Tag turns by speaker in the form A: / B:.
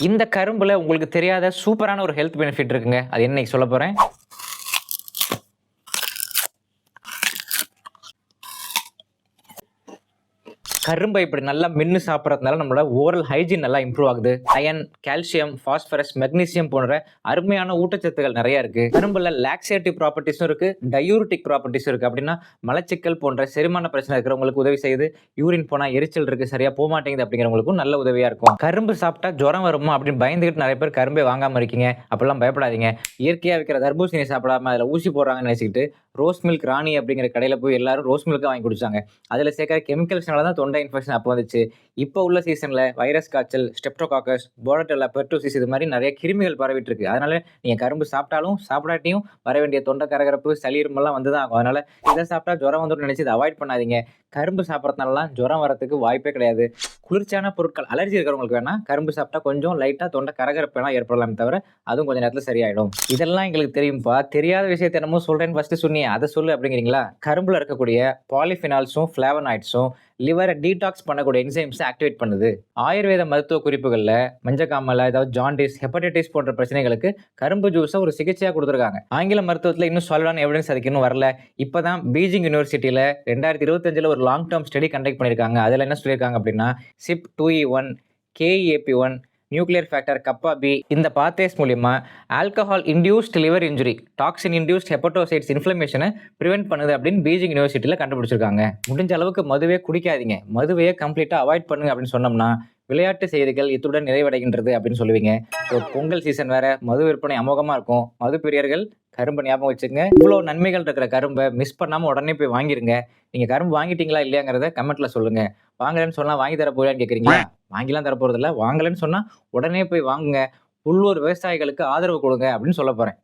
A: இந்த கரும்புல உங்களுக்கு தெரியாத சூப்பரான ஒரு ஹெல்த் பெனிஃபிட் இருக்குங்க. அது என்ன சொல்ல போறேன்? கரும்பை இப்படி நல்லா மின்னு சாப்பிட்றதுனால நம்மளோட ஓரல் ஹைஜீன் நல்லா இம்ப்ரூவ் ஆகுது. அயன் கால்சியம் ஃபாஸ்பரஸ் மெக்னீசியம் போன்ற அருமையான ஊட்டச்சத்துக்கள் நிறைய இருக்கு. கரும்புல லாக்ஸேட்டிவ் ப்ராப்பர்ட்டிஸும் இருக்கு. டயூரிட்டிக் ப்ராப்பர்ட்டிஸும் இருக்கு. அப்படின்னா மலச்சிக்கல் போன்ற செரிமான பிரச்சனை இருக்கிறவங்களுக்கு உதவி செய்யுது. யூரின் போனா எரிச்சல் இருக்கு. சரியா போக மாட்டேங்குது அப்படிங்கிறவங்களுக்கும் நல்ல உதவியா இருக்கும். கரும்பு சாப்பிட்டா ஜுரம் வருமா அப்படின்னு பயந்துகிட்டு நிறைய பேர் கரும்பே வாங்காம இருக்கீங்க. அப்படிலாம் பயப்படாதீங்க. இயற்கையா விற்கிற தர்பூசணி சாப்பிடாம அதில் ஊசி போடுறாங்கன்னு நினைச்சிக்கிட்டு ரோஸ் மில்க் ராணி அப்படிங்கிற கடையில் போய் எல்லாரும் ரோஸ் மில்க்காக வாங்கி குடிச்சாங்க. அதில் சேர்க்கிற கெமிக்கல்ஸ்னால தான் தொண்டை இன்ஃபெக்ஷன் அப்போ வந்துச்சு. இப்போ உள்ள சீசனில் வைரஸ் காய்ச்சல் ஸ்டெப்டோகாக்கஸ் போரட்டெல்லா பெர்டோசிஸ் இது மாதிரி நிறைய கிருமிகள் பரவிட்டு இருக்கு. அதனால நீங்கள் கரும்பு சாப்பிட்டாலும் சாப்பிடாட்டியும் வர வேண்டிய தொண்டை கரகரப்பு சளி வந்து தான் ஆகும். அதனால இதை சாப்பிட்டா ஜுரம் வந்துடும் நினச்சி இதை அவாய்ட் பண்ணாதீங்க. கரும்பு சாப்பிட்றதுனாலலாம் ஜுரம் வரதுக்கு வாய்ப்பே கிடையாது. குளிர்ச்சியான பொருட்கள் அலர்ஜி இருக்கிறவங்களுக்கு வேணால் கரும்பு சாப்பிட்டா கொஞ்சம் லைட்டாக தொண்டை கரகரப்பு ஏற்படலாம் தவிர அதுவும் கொஞ்சம் நேரத்தில் சரியாயிடும். இதெல்லாம் எங்களுக்கு தெரியும்ப்பா தெரியாத விஷயத்தை என்னமோ சொல்கிறேன் ஃபஸ்ட்டு சொன்னீங்க. அதை சொல்லு அப்படிங்கிறீங்களா? கரும்பில் இருக்கக்கூடிய பாலிஃபினால்ஸும் ஃப்ளாவனாய்ட்ஸும் லிவரை டீடாக்ஸ் பண்ணக்கூடிய என்சைம்ஸ் ஆக்டிவேட் பண்ணுது. ஆயுர்வேத மருத்துவ குறிப்புகளில் மஞ்சக்காமல் அதாவது ஜாண்டிஸ் ஹெப்படைட்டிஸ் போன்ற பிரச்சனைகளுக்கு கரும்பு ஜூஸை ஒரு சிகிச்சையாக கொடுத்துருக்காங்க. ஆங்கில மருத்துவத்தில் இன்னும் சொல்லலான எவிடன்ஸ் அதுக்கு இன்னும் வரல. இப்போ தான் பீஜிங் யூனிவர்சிட்டியில் ரெண்டாயிரத்தி இருபத்தஞ்சில் ஒரு லாங் டேர்ம் ஸ்டடி கண்டக்ட் பண்ணியிருக்காங்க. அதில் என்ன சொல்லியிருக்காங்க அப்படின்னா CYP two E one KEAP one nuclear factor kappa B இந்த பாத்தேஸ் மூலிமா alcohol induced liver injury toxin induced hepatocytes இன்ஃப்ளமேஷனை prevent பண்ணுது அப்படின்னு பீஜிங் யூனிவர்சிட்டியில் கண்டுபிடிச்சிருக்காங்க. முடிஞ்ச அளவுக்கு மதுவே குடிக்காதீங்க. மதுவையே கம்ப்ளீட்டாக அவாய்ட் பண்ணுங்க அப்படின்னு சொன்னோம்னா விளையாட்டு செய்திகள் இத்துடன் நிறைவடைகின்றது அப்படின்னு சொல்லுவீங்க. ஸோ பொங்கல் சீசன் வேற மது விற்பனை அமோகமாக இருக்கும். மது பிரியர்கள் கரும்பு ஞாபகம் வச்சுங்க இவ்வளோ நன்மைகள் இருக்கிற கரும்பை மிஸ் பண்ணாமல் உடனே போய் வாங்கிருங்க. நீங்கள் கரும்பு வாங்கிட்டீங்களா இல்லையாங்கிறத கமெண்ட்டில் சொல்லுங்க. வாங்கலன்னு சொன்னால் வாங்கி தர போறியான்னு கேட்குறீங்களா வாங்கிலாம் தர போகிறதில்ல வாங்கலன்னு சொன்னால் உடனே போய் வாங்குங்க. உள்ளூர் விவசாயிகளுக்கு ஆதரவு கொடுங்க அப்படின்னு சொல்ல போகிறேன்